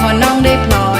พอน้องได้พลอ